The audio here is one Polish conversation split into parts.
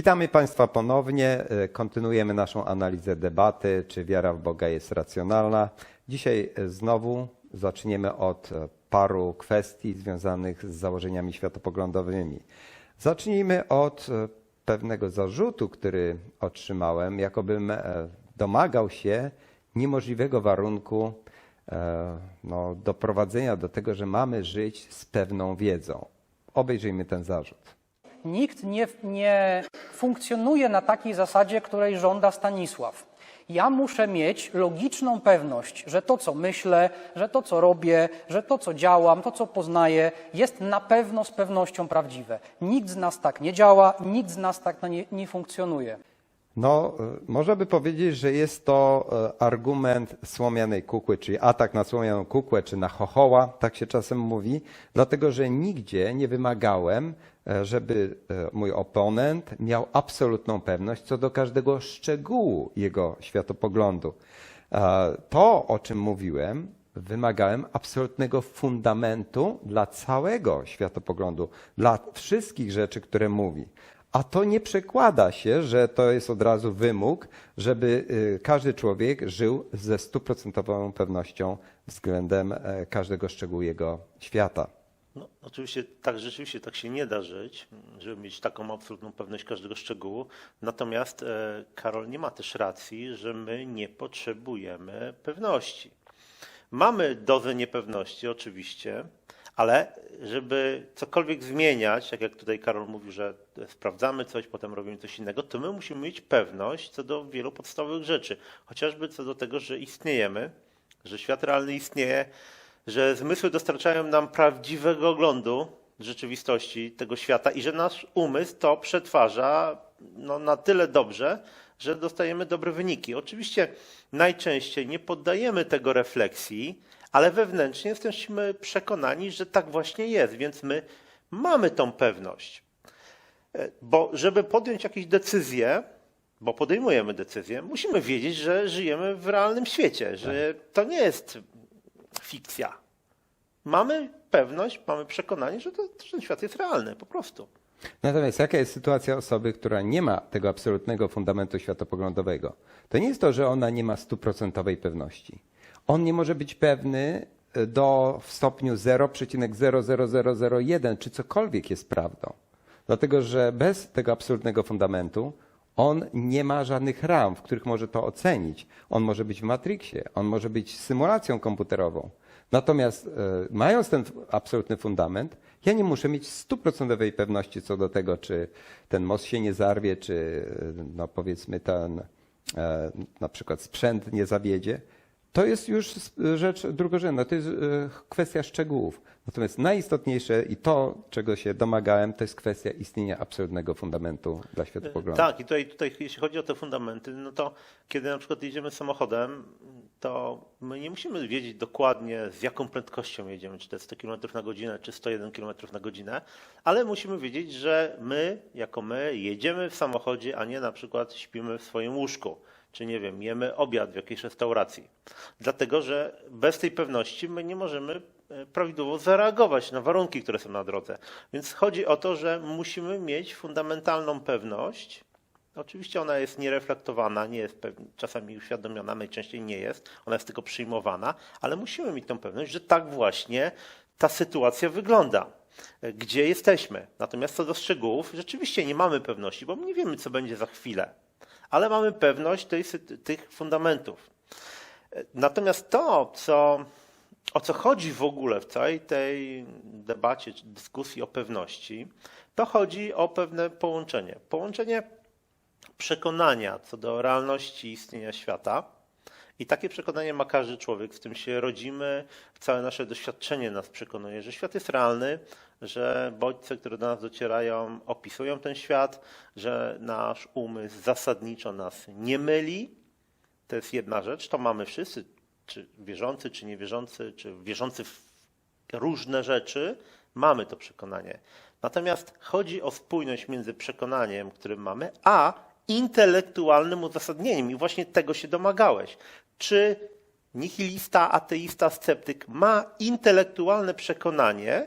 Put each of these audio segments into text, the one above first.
Witamy Państwa ponownie. E, Kontynuujemy naszą analizę debaty, czy wiara w Boga jest racjonalna. Dzisiaj e, znowu zaczniemy od e, paru kwestii związanych z założeniami światopoglądowymi. Zacznijmy od pewnego zarzutu, który otrzymałem, jakobym e, domagał się niemożliwego warunku e, no, doprowadzenia do tego, że mamy żyć z pewną wiedzą. Obejrzyjmy ten zarzut. Nikt nie, nie funkcjonuje na takiej zasadzie, której żąda Stanisław. Ja muszę mieć logiczną pewność, że to, co myślę, że to, co robię, że to, co działam, to, co poznaję, jest na pewno z pewnością prawdziwe. Nikt z nas tak nie działa, nikt z nas tak nie, nie funkcjonuje. No, y, można by powiedzieć, że jest to y, argument słomianej kukły, czyli atak na słomianą kukłę, czy na chochoła, tak się czasem mówi, dlatego że nigdzie nie wymagałem, żeby e, mój oponent miał absolutną pewność co do każdego szczegółu jego światopoglądu. E, To, o czym mówiłem, wymagałem absolutnego fundamentu dla całego światopoglądu, dla wszystkich rzeczy, które mówi. A to nie przekłada się, że to jest od razu wymóg, żeby y, każdy człowiek żył ze stuprocentową pewnością względem e, każdego szczegółu jego świata. No, oczywiście tak, rzeczywiście tak się nie da żyć, żeby mieć taką absolutną pewność każdego szczegółu. Natomiast e, Karol nie ma też racji, że my nie potrzebujemy pewności. Mamy dozę niepewności, oczywiście, ale żeby cokolwiek zmieniać, tak jak tutaj Karol mówił, że sprawdzamy coś, potem robimy coś innego, to my musimy mieć pewność co do wielu podstawowych rzeczy. Chociażby co do tego, że istniejemy, że świat realny istnieje, że zmysły dostarczają nam prawdziwego oglądu rzeczywistości tego świata i że nasz umysł to przetwarza no, na tyle dobrze, że dostajemy dobre wyniki. Oczywiście najczęściej nie poddajemy tego refleksji, ale wewnętrznie jesteśmy przekonani, że tak właśnie jest, więc my mamy tą pewność. E, Bo żeby podjąć jakieś decyzje, bo podejmujemy decyzje, musimy wiedzieć, że żyjemy w realnym świecie, że to nie jest fikcja. Mamy pewność, mamy przekonanie, że, to, że ten świat jest realny, po prostu. Natomiast jaka jest sytuacja osoby, która nie ma tego absolutnego fundamentu światopoglądowego? To nie jest to, że ona nie ma stuprocentowej pewności. On nie może być pewny e, do w stopniu 0,00001, czy cokolwiek jest prawdą. Dlatego, że bez tego absolutnego fundamentu on nie ma żadnych ram, w których może to ocenić. On może być w Matrixie, on może być symulacją komputerową. Natomiast e, mając ten absolutny fundament, ja nie muszę mieć stuprocentowej pewności co do tego, czy ten most się nie zarwie, czy e, no powiedzmy ten e, na przykład sprzęt nie zawiedzie. To jest już s- rzecz drugorzędna, to jest e, kwestia szczegółów. Natomiast najistotniejsze i to, czego się domagałem, to jest kwestia istnienia absolutnego fundamentu dla światopoglądu. Tak, i tutaj, tutaj jeśli chodzi o te fundamenty, no to kiedy na przykład jedziemy samochodem, to my nie musimy wiedzieć dokładnie z jaką prędkością jedziemy, czy to jest 100 km na godzinę, czy 101 km na godzinę, ale musimy wiedzieć, że my, jako my, jedziemy w samochodzie, a nie na przykład śpimy w swoim łóżku, czy nie wiem, jemy obiad w jakiejś restauracji. Dlatego, że bez tej pewności my nie możemy e, prawidłowo zareagować na warunki, które są na drodze. Więc chodzi o to, że musimy mieć fundamentalną pewność. Oczywiście ona jest niereflektowana, nie jest pew- czasami uświadomiona, najczęściej nie jest, ona jest tylko przyjmowana, ale musimy mieć tą pewność, że tak właśnie ta sytuacja wygląda, e, gdzie jesteśmy. Natomiast co do szczegółów, rzeczywiście nie mamy pewności, bo my nie wiemy, co będzie za chwilę, ale mamy pewność sytu- tych fundamentów. Natomiast to, co, o co chodzi w ogóle w całej tej debacie czy dyskusji o pewności, to chodzi o pewne połączenie. Połączenie przekonania co do realności istnienia świata. I takie przekonanie ma każdy człowiek, z tym się rodzimy, całe nasze doświadczenie nas przekonuje, że świat jest realny, że bodźce, które do nas docierają, opisują ten świat, że nasz umysł zasadniczo nas nie myli. To jest jedna rzecz, to mamy wszyscy, czy wierzący, czy niewierzący, czy wierzący w różne rzeczy, mamy to przekonanie. Natomiast chodzi o spójność między przekonaniem, które mamy, a intelektualnym uzasadnieniem. I właśnie tego się domagałeś. Czy nihilista, ateista, sceptyk ma intelektualne przekonanie,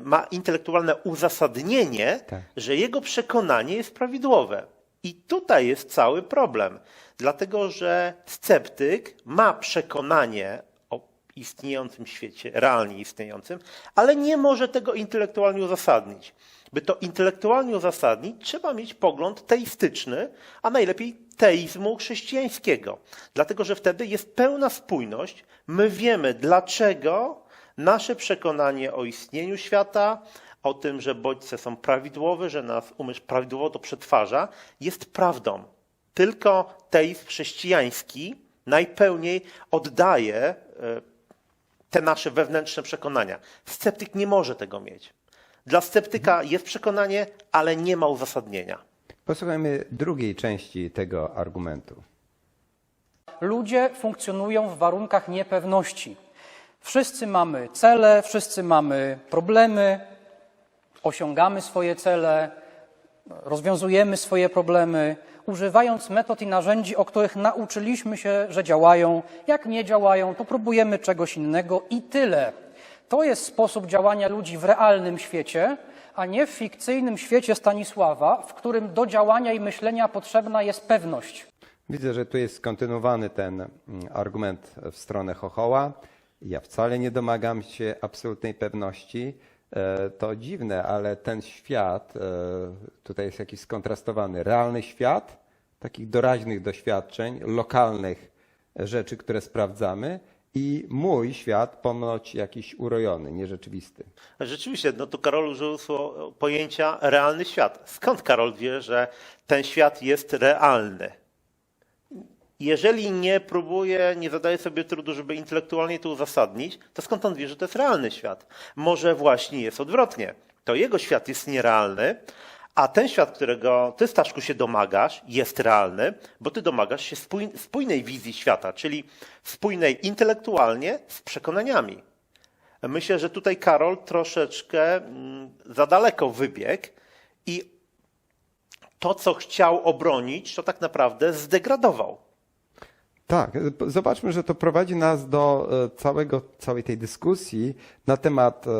ma intelektualne uzasadnienie, Tak. że jego przekonanie jest prawidłowe. I tutaj jest cały problem, dlatego że sceptyk ma przekonanie o istniejącym świecie, realnie istniejącym, ale nie może tego intelektualnie uzasadnić. By to intelektualnie uzasadnić, trzeba mieć pogląd teistyczny, a najlepiej teizmu chrześcijańskiego. Dlatego, że wtedy jest pełna spójność. My wiemy, dlaczego nasze przekonanie o istnieniu świata, o tym, że bodźce są prawidłowe, że nasz umysł prawidłowo to przetwarza, jest prawdą. Tylko teizm chrześcijański najpełniej oddaje e, te nasze wewnętrzne przekonania. Sceptyk nie może tego mieć. Dla sceptyka jest przekonanie, ale nie ma uzasadnienia. Posłuchajmy drugiej części tego argumentu. Ludzie funkcjonują w warunkach niepewności. Wszyscy mamy cele, wszyscy mamy problemy, osiągamy swoje cele, rozwiązujemy swoje problemy, używając metod i narzędzi, o których nauczyliśmy się, że działają. Jak nie działają, to próbujemy czegoś innego i tyle. To jest sposób działania ludzi w realnym świecie, a nie w fikcyjnym świecie Stanisława, w którym do działania i myślenia potrzebna jest pewność. Widzę, że tu jest kontynuowany ten mm, argument w stronę Chochoła. Ja wcale nie domagam się absolutnej pewności. E, To dziwne, ale ten świat, e, tutaj jest jakiś skontrastowany, realny świat, takich doraźnych doświadczeń, lokalnych rzeczy, które sprawdzamy i mój świat ponoć jakiś urojony, nierzeczywisty. Rzeczywiście, no to Karol użył pojęcia realny świat. Skąd Karol wie, że ten świat jest realny? Jeżeli nie próbuje, nie zadaje sobie trudu, żeby intelektualnie to uzasadnić, to skąd on wie, że to jest realny świat? Może właśnie jest odwrotnie. To jego świat jest nierealny, a ten świat, którego ty, Staszku, się domagasz, jest realny, bo ty domagasz się spój- spójnej wizji świata, czyli spójnej intelektualnie z przekonaniami. Myślę, że tutaj Karol troszeczkę mm, za daleko wybiegł i to, co chciał obronić, to tak naprawdę zdegradował. Tak, e, zobaczmy, że to prowadzi nas do e, całego, całej tej dyskusji na temat e,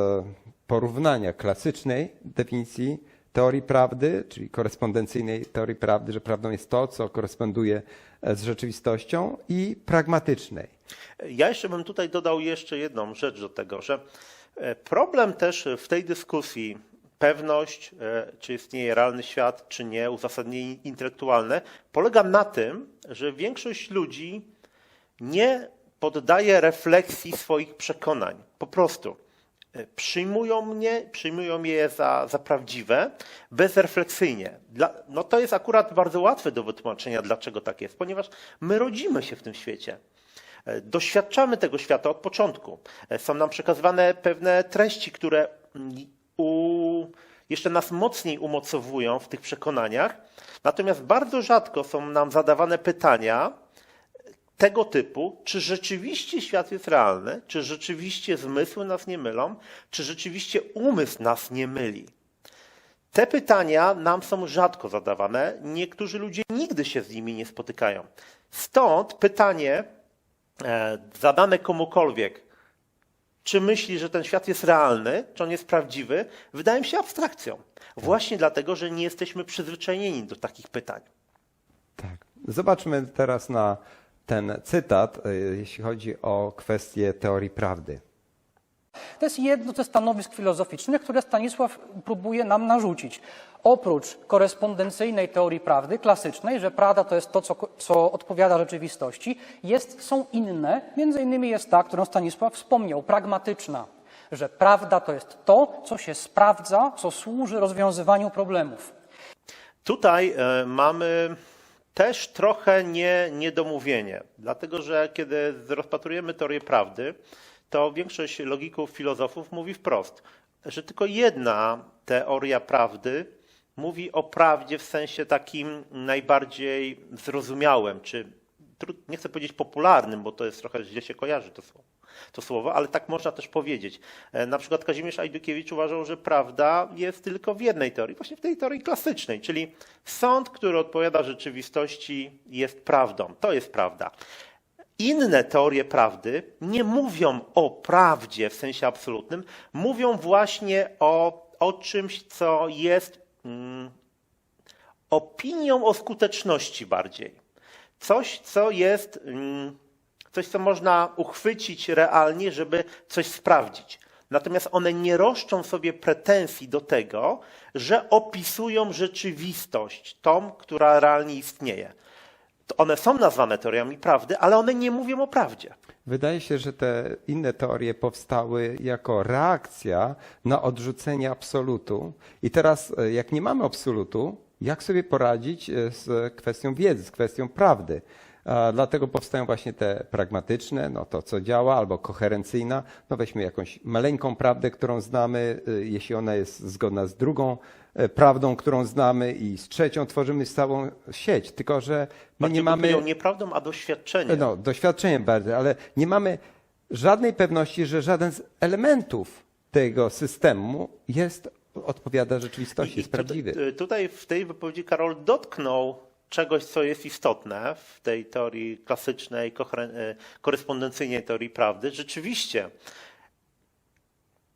porównania klasycznej definicji teorii prawdy, czyli korespondencyjnej teorii prawdy, że prawdą jest to, co koresponduje z rzeczywistością, i pragmatycznej. Ja jeszcze bym tutaj dodał jeszcze jedną rzecz do tego, że problem też w tej dyskusji, pewność, e, czy istnieje realny świat, czy nie, uzasadnienie intelektualne, polega na tym, że większość ludzi nie poddaje refleksji swoich przekonań. Po prostu e, przyjmują mnie, przyjmują je za, za prawdziwe, bezrefleksyjnie. Dla, no to jest akurat bardzo łatwe do wytłumaczenia, dlaczego tak jest, ponieważ my rodzimy się w tym świecie. E, Doświadczamy tego świata od początku. Są nam przekazywane pewne treści, które mm, u, jeszcze nas mocniej umocowują w tych przekonaniach. Natomiast bardzo rzadko są nam zadawane pytania tego typu, czy rzeczywiście świat jest realny, czy rzeczywiście zmysły nas nie mylą, czy rzeczywiście umysł nas nie myli. Te pytania nam są rzadko zadawane. Niektórzy ludzie nigdy się z nimi nie spotykają. Stąd pytanie e, zadane komukolwiek, czy myśli, że ten świat jest realny, czy on jest prawdziwy, wydaje mi się abstrakcją. Właśnie dlatego, że nie jesteśmy przyzwyczajeni do takich pytań. Tak. Zobaczmy teraz na ten cytat, e, jeśli chodzi o kwestię teorii prawdy. To jest jedno ze stanowisk filozoficznych, które Stanisław próbuje nam narzucić. Oprócz korespondencyjnej teorii prawdy, klasycznej, że prawda to jest to, co, co odpowiada rzeczywistości, jest, są inne. Między innymi jest ta, którą Stanisław wspomniał, pragmatyczna, że prawda to jest to, co się sprawdza, co służy rozwiązywaniu problemów. Tutaj e, mamy też trochę nie, niedomówienie, dlatego że kiedy rozpatrujemy teorię prawdy, to większość logików, filozofów mówi wprost, że tylko jedna teoria prawdy mówi o prawdzie w sensie takim najbardziej zrozumiałym, czy nie chcę powiedzieć popularnym, bo to jest trochę źle się kojarzy to słowo, to słowo, ale tak można też powiedzieć. E, Na przykład Kazimierz Ajdukiewicz uważał, że prawda jest tylko w jednej teorii, właśnie w tej teorii klasycznej, czyli sąd, który odpowiada rzeczywistości jest prawdą. To jest prawda. inne teorie prawdy nie mówią o prawdzie w sensie absolutnym, mówią właśnie o, o czymś, co jest opinią o skuteczności bardziej. Coś, co jest, mm, coś, co można uchwycić realnie, żeby coś sprawdzić. Natomiast one nie roszczą sobie pretensji do tego, że opisują rzeczywistość, tą, która realnie istnieje. One są nazwane teoriami prawdy, ale one nie mówią o prawdzie. Wydaje się, że te inne teorie powstały jako reakcja na odrzucenie absolutu. I teraz, e, jak nie mamy absolutu, jak sobie poradzić e, z kwestią wiedzy, z kwestią prawdy? Dlatego powstają właśnie te pragmatyczne, no to co działa, albo koherencyjna. No weźmy jakąś maleńką prawdę, którą znamy, y, jeśli ona jest zgodna z drugą e, prawdą, którą znamy i z trzecią tworzymy całą sieć. Tylko, że my Bardziej nie mamy... powiedział nie prawdą, a doświadczeniem. No, doświadczeniem bardzo, ale nie mamy żadnej pewności, że żaden z elementów tego systemu jest, odpowiada rzeczywistości, jest tutaj- prawdziwy. Tutaj w tej wypowiedzi Karol dotknął czegoś, co jest istotne w tej teorii klasycznej, e, korespondencyjnej teorii prawdy. Rzeczywiście,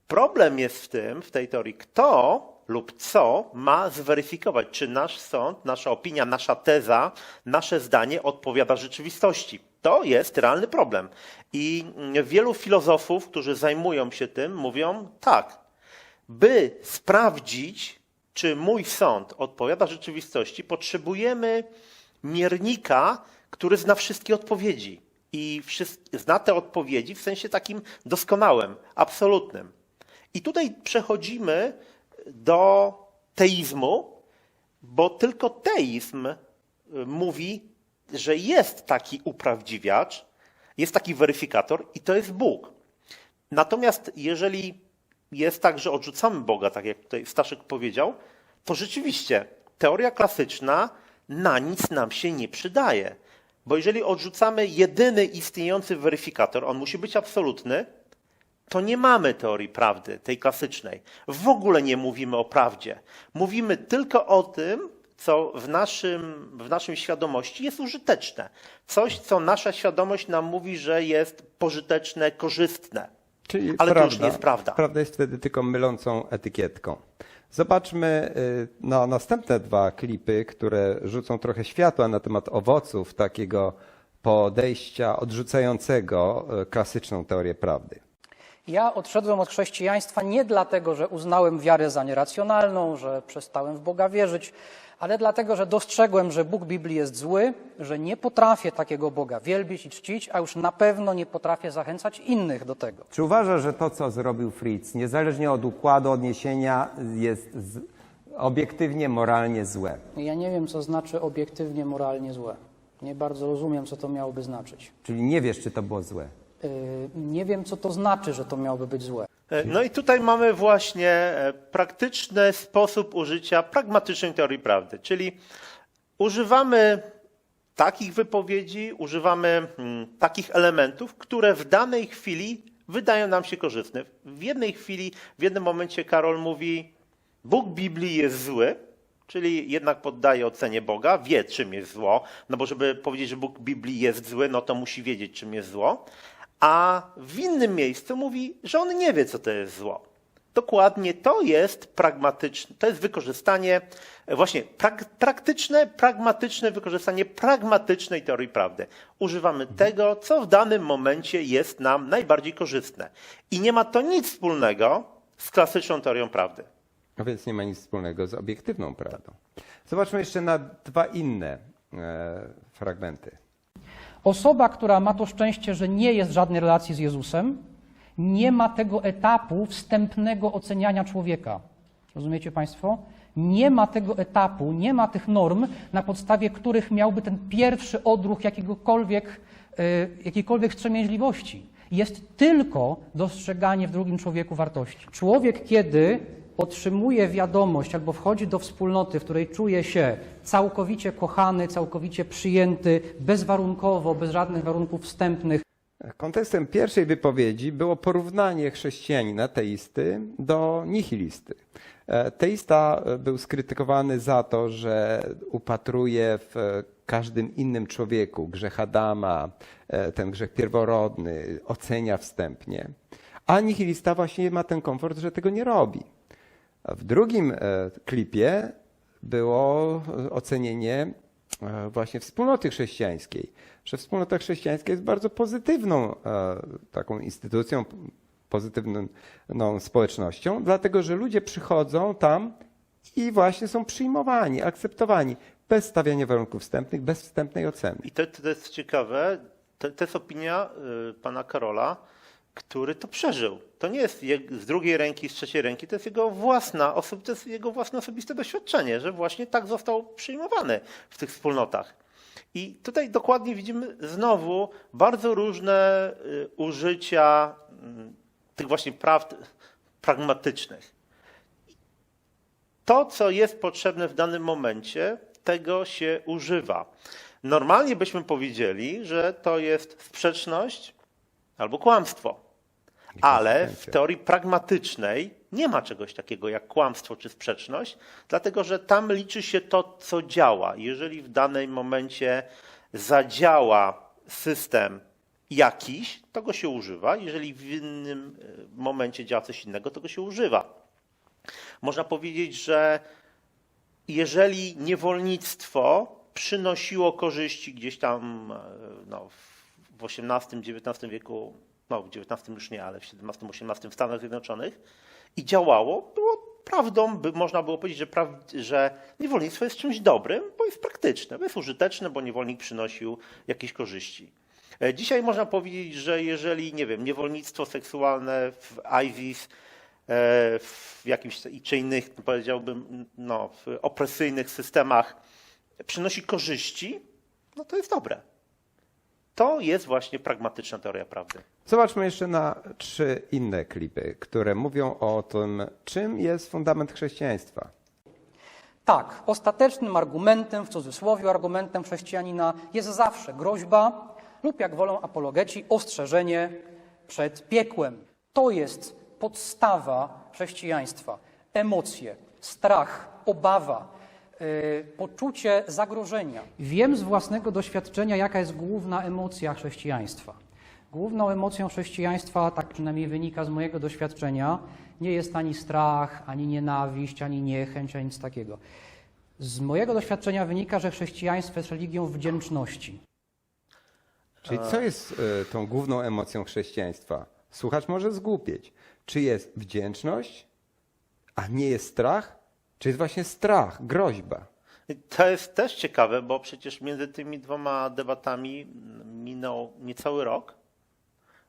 problem jest w tym, w tej teorii, kto lub co ma zweryfikować, czy nasz sąd, nasza opinia, nasza teza, nasze zdanie odpowiada rzeczywistości. To jest realny problem. I mm, wielu filozofów, którzy zajmują się tym, mówią tak, by sprawdzić, czy mój sąd odpowiada rzeczywistości, potrzebujemy miernika, który zna wszystkie odpowiedzi. I zna te odpowiedzi w sensie takim doskonałym, absolutnym. I tutaj przechodzimy do teizmu, bo tylko teizm y, mówi, że jest taki uprawdziwiacz, jest taki weryfikator i to jest Bóg. Natomiast jeżeli jest tak, że odrzucamy Boga, tak jak tutaj Staszek powiedział, to rzeczywiście teoria klasyczna na nic nam się nie przydaje. Bo jeżeli odrzucamy jedyny istniejący weryfikator, on musi być absolutny, to nie mamy teorii prawdy, tej klasycznej. W ogóle nie mówimy o prawdzie. Mówimy tylko o tym, co w naszym, w naszym świadomości jest użyteczne. Coś, co nasza świadomość nam mówi, że jest pożyteczne, korzystne. Czyli ale to już nie jest prawda. Prawda jest wtedy tylko mylącą etykietką. Zobaczmy y, na następne dwa klipy, które rzucą trochę światła na temat owoców takiego podejścia odrzucającego y, klasyczną teorię prawdy. Ja odszedłem od chrześcijaństwa nie dlatego, że uznałem wiarę za nieracjonalną, że przestałem w Boga wierzyć, ale dlatego, że dostrzegłem, że Bóg Biblii jest zły, że nie potrafię takiego Boga wielbić i czcić, a już na pewno nie potrafię zachęcać innych do tego. Czy uważasz, że to, co zrobił Fritz, niezależnie od układu odniesienia, jest z, obiektywnie moralnie złe? Ja nie wiem, co znaczy obiektywnie moralnie złe. Nie bardzo rozumiem, co to miałoby znaczyć. Czyli nie wiesz, czy to było złe. Yy, Nie wiem, co to znaczy, że to miałoby być złe. E, No i tutaj mamy właśnie e, praktyczny sposób użycia pragmatycznej teorii prawdy, czyli używamy takich wypowiedzi, używamy mm, takich elementów, które w danej chwili wydają nam się korzystne. W jednej chwili, w jednym momencie Karol mówi, Bóg Biblii jest zły, czyli jednak poddaje ocenie Boga, wie czym jest zło, no bo żeby powiedzieć, że Bóg Biblii jest zły, no to musi wiedzieć czym jest zło, a w innym miejscu mówi, że on nie wie co to jest zło. Dokładnie to jest pragmatyczne, to jest wykorzystanie, właśnie prak, praktyczne, pragmatyczne wykorzystanie pragmatycznej teorii prawdy. Używamy tego, co w danym momencie jest nam najbardziej korzystne. I nie ma to nic wspólnego z klasyczną teorią prawdy. A więc nie ma nic wspólnego z obiektywną prawdą. Zobaczmy jeszcze na dwa inne e, fragmenty. Osoba, która ma to szczęście, że nie jest w żadnej relacji z Jezusem, nie ma tego etapu wstępnego oceniania człowieka. Rozumiecie Państwo? Nie ma tego etapu, nie ma tych norm, na podstawie których miałby ten pierwszy odruch jakiegokolwiek, e, jakiejkolwiek wstrzemięźliwości. Jest tylko dostrzeganie w drugim człowieku wartości. Człowiek, kiedy otrzymuje wiadomość albo wchodzi do wspólnoty, w której czuje się całkowicie kochany, całkowicie przyjęty, bezwarunkowo, bez żadnych warunków wstępnych, Kontekstem pierwszej wypowiedzi było porównanie chrześcijanina, teisty, do nihilisty. E, Teista e, był skrytykowany za to, że upatruje w e, każdym innym człowieku grzech Adama, ten grzech pierworodny, ocenia wstępnie. A nihilista właśnie ma ten komfort, że tego nie robi. W drugim e, klipie było ocenienie e, właśnie wspólnoty chrześcijańskiej, że wspólnota chrześcijańska jest bardzo pozytywną e, taką instytucją, pozytywną no, społecznością, dlatego że ludzie przychodzą tam i właśnie są przyjmowani, akceptowani, bez stawiania warunków wstępnych, bez wstępnej oceny. I to, to jest ciekawe, to, to jest opinia y, pana Karola, który to przeżył. To nie jest je- z drugiej ręki, z trzeciej ręki, to jest jego własna, to jest jego własne osobiste doświadczenie, że właśnie tak został przyjmowany w tych wspólnotach. I tutaj dokładnie widzimy znowu bardzo różne y, użycia mm, tych właśnie prawd pragmatycznych. To, co jest potrzebne w danym momencie, tego się używa. Normalnie byśmy powiedzieli, że to jest sprzeczność albo kłamstwo. Ale w teorii pragmatycznej nie ma czegoś takiego jak kłamstwo czy sprzeczność, dlatego że tam liczy się to, co działa. Jeżeli w danym momencie zadziała system jakiś, to go się używa. Jeżeli w innym e, momencie działa coś innego, to go się używa. Można powiedzieć, że jeżeli niewolnictwo przynosiło korzyści gdzieś tam e, no, w XVIII-XIX wieku, no w XIX już nie, ale w XVII-XVIII w Stanach Zjednoczonych i działało, było prawdą, by, można było powiedzieć, że, praw, że niewolnictwo jest czymś dobrym, bo jest praktyczne, bo jest użyteczne, bo niewolnik przynosił jakieś korzyści. E, Dzisiaj można powiedzieć, że jeżeli, nie wiem, niewolnictwo seksualne w ISIS e, w jakimś czy innych, powiedziałbym, no, opresyjnych systemach przynosi korzyści, no to jest dobre. To jest właśnie pragmatyczna teoria prawdy. Zobaczmy jeszcze na trzy inne klipy, które mówią o tym, czym jest fundament chrześcijaństwa. Tak, ostatecznym argumentem, w cudzysłowie argumentem chrześcijanina jest zawsze groźba lub, jak wolą apologeci, ostrzeżenie przed piekłem. To jest podstawa chrześcijaństwa. Emocje, strach, obawa, poczucie zagrożenia. Wiem z własnego doświadczenia, jaka jest główna emocja chrześcijaństwa. Główną emocją chrześcijaństwa, tak przynajmniej wynika z mojego doświadczenia, nie jest ani strach, ani nienawiść, ani niechęć, ani nic takiego. Z mojego doświadczenia wynika, że chrześcijaństwo jest religią wdzięczności. Czyli co jest e, tą główną emocją chrześcijaństwa? Słuchacz może zgłupieć. Czy jest wdzięczność, a nie jest strach? Czy jest właśnie strach, groźba? I To jest też ciekawe, bo przecież między tymi dwoma debatami minął niecały rok.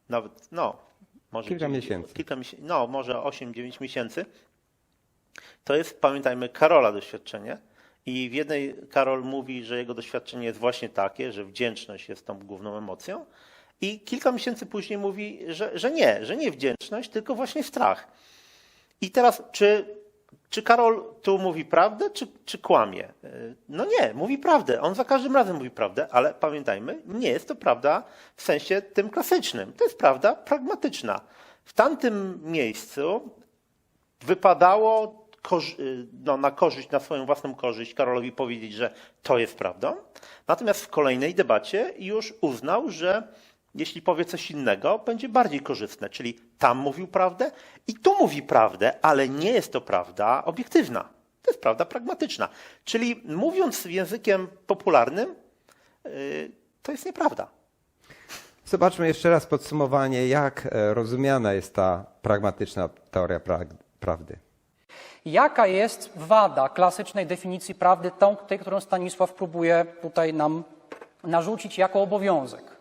Nawet, no, może Kilka dziewięć- miesięcy. Kilka miesięcy, no, może 8-9 miesięcy. To jest, pamiętajmy, Karola doświadczenie. I w jednej Karol mówi, że jego doświadczenie jest właśnie takie, że wdzięczność jest tą główną emocją. I kilka miesięcy później mówi, że, że nie, że nie wdzięczność, tylko właśnie strach. I teraz, czy, czy Karol tu mówi prawdę, czy, czy kłamie? Yy, No nie, mówi prawdę. On za każdym razem mówi prawdę, ale pamiętajmy, nie jest to prawda w sensie tym klasycznym. To jest prawda pragmatyczna. W tamtym miejscu wypadało y, no, na korzyść, na swoją własną korzyść Karolowi powiedzieć, że to jest prawdą. Natomiast w kolejnej debacie już uznał, że jeśli powie coś innego, będzie bardziej korzystne. Czyli tam mówił prawdę i tu mówi prawdę, ale nie jest to prawda obiektywna. To jest prawda pragmatyczna. Czyli mówiąc językiem popularnym, yy, to jest nieprawda. Zobaczmy jeszcze raz podsumowanie, jak e, rozumiana jest ta pragmatyczna teoria pra prawdy. Jaka jest wada klasycznej definicji prawdy, tą, tej, którą Stanisław próbuje tutaj nam narzucić jako obowiązek?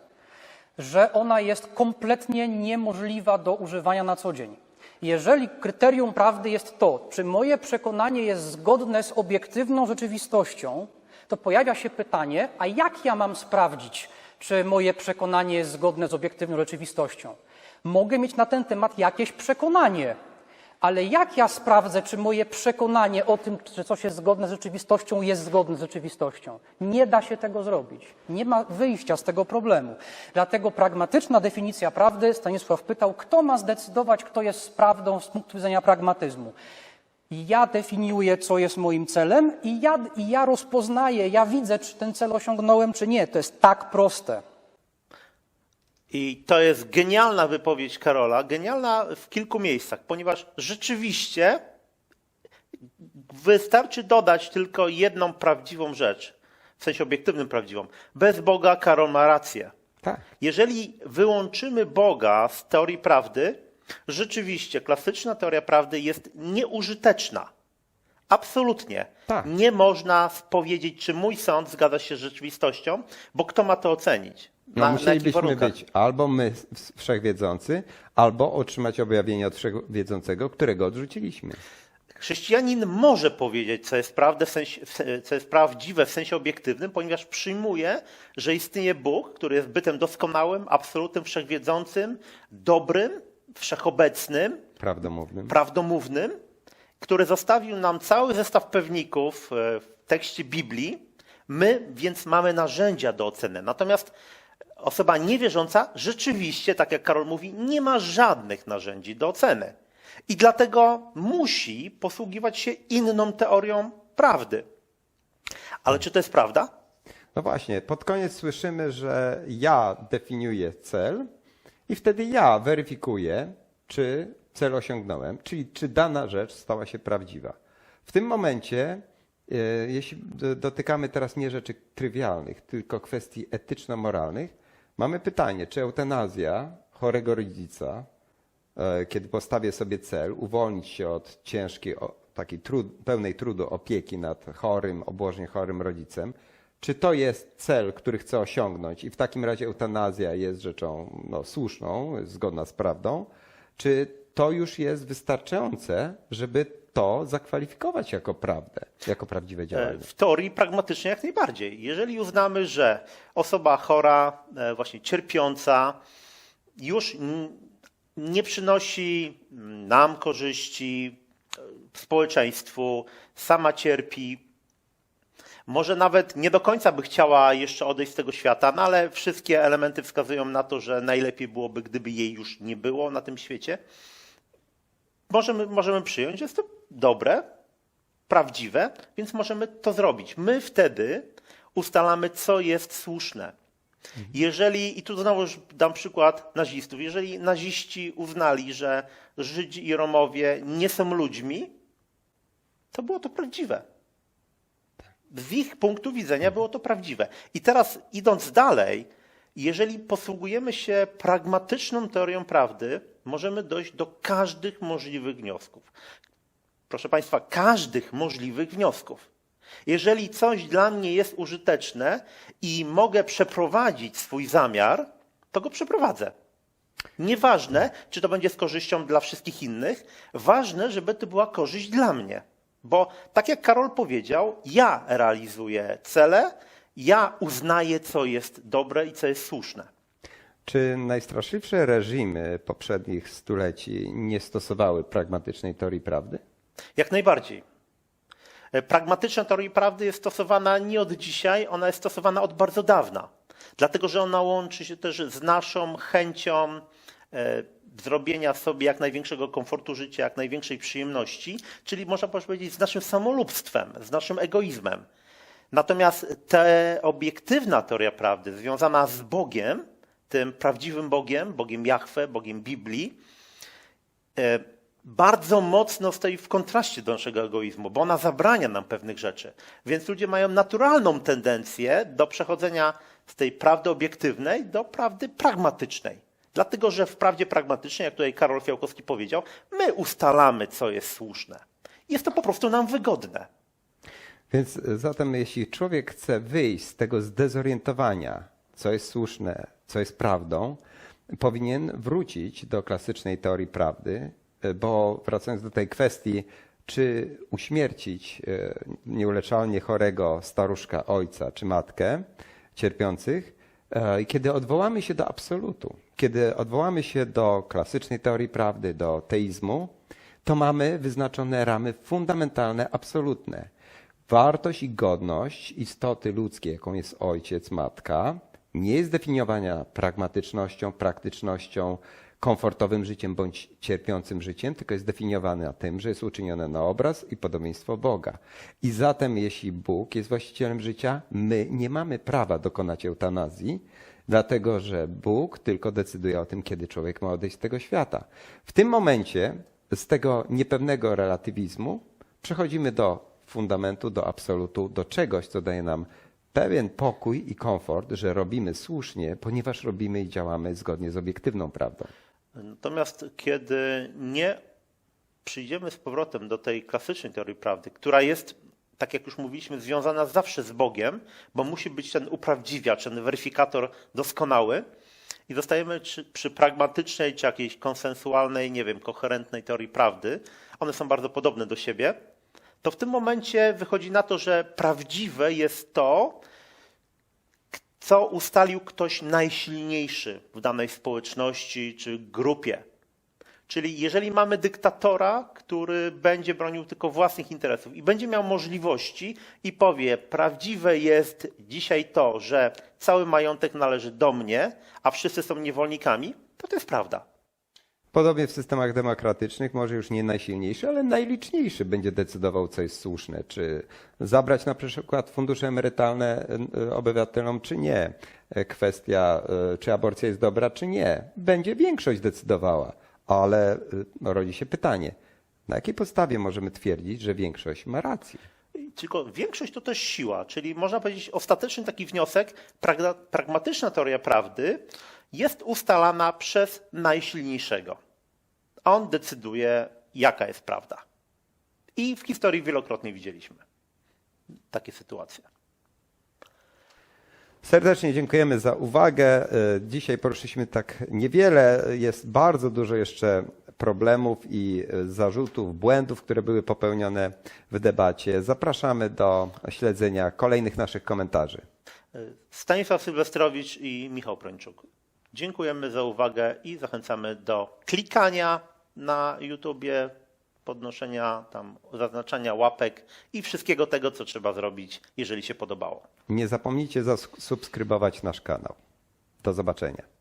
Że ona jest kompletnie niemożliwa do używania na co dzień. Jeżeli kryterium prawdy jest to, czy moje przekonanie jest zgodne z obiektywną rzeczywistością, to pojawia się pytanie, a jak ja mam sprawdzić, czy moje przekonanie jest zgodne z obiektywną rzeczywistością? Mogę mieć na ten temat jakieś przekonanie, ale jak ja sprawdzę, czy moje przekonanie o tym, czy coś jest zgodne z rzeczywistością, jest zgodne z rzeczywistością? Nie da się tego zrobić. Nie ma wyjścia z tego problemu. Dlatego pragmatyczna definicja prawdy, Stanisław pytał, kto ma zdecydować, kto jest prawdą z punktu widzenia pragmatyzmu? Ja definiuję, co jest moim celem, i ja, i ja rozpoznaję, ja widzę, czy ten cel osiągnąłem, czy nie. To jest tak proste. I to jest genialna wypowiedź Karola, genialna w kilku miejscach, ponieważ rzeczywiście wystarczy dodać tylko jedną prawdziwą rzecz, w sensie obiektywnym prawdziwą. Bez Boga Karol ma rację. Tak. Jeżeli wyłączymy Boga z teorii prawdy, rzeczywiście klasyczna teoria prawdy jest nieużyteczna. Absolutnie. Tak. Nie można powiedzieć, czy mój sąd zgadza się z rzeczywistością, bo kto ma to ocenić? No, Na, na musielibyśmy warunkach? być albo my wszechwiedzący, albo otrzymać objawienie od wszechwiedzącego, którego odrzuciliśmy. Chrześcijanin może powiedzieć, co jest, prawdę w sensie, co jest prawdziwe w sensie obiektywnym, ponieważ przyjmuje, że istnieje Bóg, który jest bytem doskonałym, absolutnym, wszechwiedzącym, dobrym, wszechobecnym, Prawdomównym. prawdomównym, który zostawił nam cały zestaw pewników e, w tekście Biblii. My więc mamy narzędzia do oceny. Natomiast osoba niewierząca rzeczywiście, tak jak Karol mówi, nie ma żadnych narzędzi do oceny. I dlatego musi posługiwać się inną teorią prawdy. Ale czy to jest prawda? No właśnie, pod koniec słyszymy, że ja definiuję cel i wtedy ja weryfikuję, czy cel osiągnąłem, czyli czy dana rzecz stała się prawdziwa. W tym momencie, e, jeśli dotykamy teraz nie rzeczy trywialnych, tylko kwestii etyczno-moralnych, mamy pytanie, czy eutanazja chorego rodzica, e, kiedy postawię sobie cel, uwolnić się od ciężkiej, takiej trud, pełnej trudu opieki nad chorym, obłożnie chorym rodzicem, czy to jest cel, który chcę osiągnąć i w takim razie eutanazja jest rzeczą no, słuszną, zgodna z prawdą, czy to już jest wystarczające, żeby to zakwalifikować jako prawdę, jako prawdziwe E, działanie? W teorii pragmatycznie jak najbardziej. Jeżeli uznamy, że osoba chora, e, właśnie cierpiąca, już nie przynosi nam korzyści, e, społeczeństwu, sama cierpi, może nawet nie do końca by chciała jeszcze odejść z tego świata, no ale wszystkie elementy wskazują na to, że najlepiej byłoby, gdyby jej już nie było na tym świecie. Możemy, możemy przyjąć, jest to dobre, prawdziwe, więc możemy to zrobić. My wtedy ustalamy, co jest słuszne. Jeżeli, i tu znowu już dam przykład nazistów, jeżeli naziści uznali, że Żydzi i Romowie nie są ludźmi, to było to prawdziwe. Z ich punktu widzenia było to prawdziwe. I teraz idąc dalej, jeżeli posługujemy się pragmatyczną teorią prawdy, możemy dojść do każdych możliwych wniosków. Proszę Państwa, każdych możliwych wniosków. Jeżeli coś dla mnie jest użyteczne i mogę przeprowadzić swój zamiar, to go przeprowadzę. Nieważne, czy to będzie z korzyścią dla wszystkich innych, ważne, żeby to była korzyść dla mnie. Bo tak jak Karol powiedział, ja realizuję cele, ja uznaję, co jest dobre i co jest słuszne. Czy najstraszliwsze reżimy poprzednich stuleci nie stosowały pragmatycznej teorii prawdy? Jak najbardziej. E, Pragmatyczna teoria prawdy jest stosowana nie od dzisiaj, ona jest stosowana od bardzo dawna. Dlatego, że ona łączy się też z naszą chęcią e, zrobienia sobie jak największego komfortu życia, jak największej przyjemności, czyli można powiedzieć z naszym samolubstwem, z naszym egoizmem. Natomiast ta obiektywna teoria prawdy związana z Bogiem, tym prawdziwym Bogiem, Bogiem Jahwe, Bogiem Biblii, e, bardzo mocno stoi w kontraście do naszego egoizmu, bo ona zabrania nam pewnych rzeczy. Więc ludzie mają naturalną tendencję do przechodzenia z tej prawdy obiektywnej do prawdy pragmatycznej. Dlatego, że w prawdzie pragmatycznej, jak tutaj Karol Fiałkowski powiedział, my ustalamy, co jest słuszne. Jest to po prostu nam wygodne. Więc e, zatem, jeśli człowiek chce wyjść z tego zdezorientowania, co jest słuszne, co jest prawdą, powinien wrócić do klasycznej teorii prawdy, bo wracając do tej kwestii, czy uśmiercić e, nieuleczalnie chorego staruszka, ojca czy matkę cierpiących, e, kiedy odwołamy się do absolutu, kiedy odwołamy się do klasycznej teorii prawdy, do teizmu, to mamy wyznaczone ramy fundamentalne, absolutne. Wartość i godność istoty ludzkiej, jaką jest ojciec, matka, nie jest definiowana pragmatycznością, praktycznością, komfortowym życiem bądź cierpiącym życiem, tylko jest definiowana tym, że jest uczynione na obraz i podobieństwo Boga. I zatem, jeśli Bóg jest właścicielem życia, my nie mamy prawa dokonać eutanazji, dlatego że Bóg tylko decyduje o tym, kiedy człowiek ma odejść z tego świata. W tym momencie, z tego niepewnego relatywizmu, przechodzimy do fundamentu, do absolutu, do czegoś, co daje nam pewien pokój i komfort, że robimy słusznie, ponieważ robimy i działamy zgodnie z obiektywną prawdą. Natomiast kiedy nie przyjdziemy z powrotem do tej klasycznej teorii prawdy, która jest, tak jak już mówiliśmy, związana zawsze z Bogiem, bo musi być ten uprawdziwiacz, ten weryfikator doskonały, i zostajemy przy, przy pragmatycznej czy jakiejś konsensualnej, nie wiem, koherentnej teorii prawdy, one są bardzo podobne do siebie, to w tym momencie wychodzi na to, że prawdziwe jest to, co ustalił ktoś najsilniejszy w danej społeczności czy grupie. Czyli jeżeli mamy dyktatora, który będzie bronił tylko własnych interesów i będzie miał możliwości i powie, prawdziwe jest dzisiaj to, że cały majątek należy do mnie, a wszyscy są niewolnikami, to to jest prawda. Podobnie w systemach demokratycznych, może już nie najsilniejszy, ale najliczniejszy będzie decydował, co jest słuszne. Czy zabrać na przykład fundusze emerytalne y, obywatelom, czy nie. E, Kwestia, y, czy aborcja jest dobra, czy nie. Będzie większość decydowała, ale no, rodzi się pytanie, na jakiej podstawie możemy twierdzić, że większość ma rację? Tylko większość to też siła, czyli można powiedzieć ostateczny taki wniosek, pragma- pragmatyczna teoria prawdy jest ustalana przez najsilniejszego. On decyduje, jaka jest prawda. I w historii wielokrotnie widzieliśmy takie sytuacje. Serdecznie dziękujemy za uwagę. Y, Dzisiaj poruszyliśmy tak niewiele. Jest bardzo dużo jeszcze problemów i y, zarzutów, błędów, które były popełnione w debacie. Zapraszamy do śledzenia kolejnych naszych komentarzy. Stanisław Sylwestrowicz i Michał Prończuk. Dziękujemy za uwagę i zachęcamy do klikania na YouTubie, podnoszenia tam, zaznaczania łapek i wszystkiego tego, co trzeba zrobić, jeżeli się podobało. Nie zapomnijcie zasubskrybować nasz kanał. Do zobaczenia.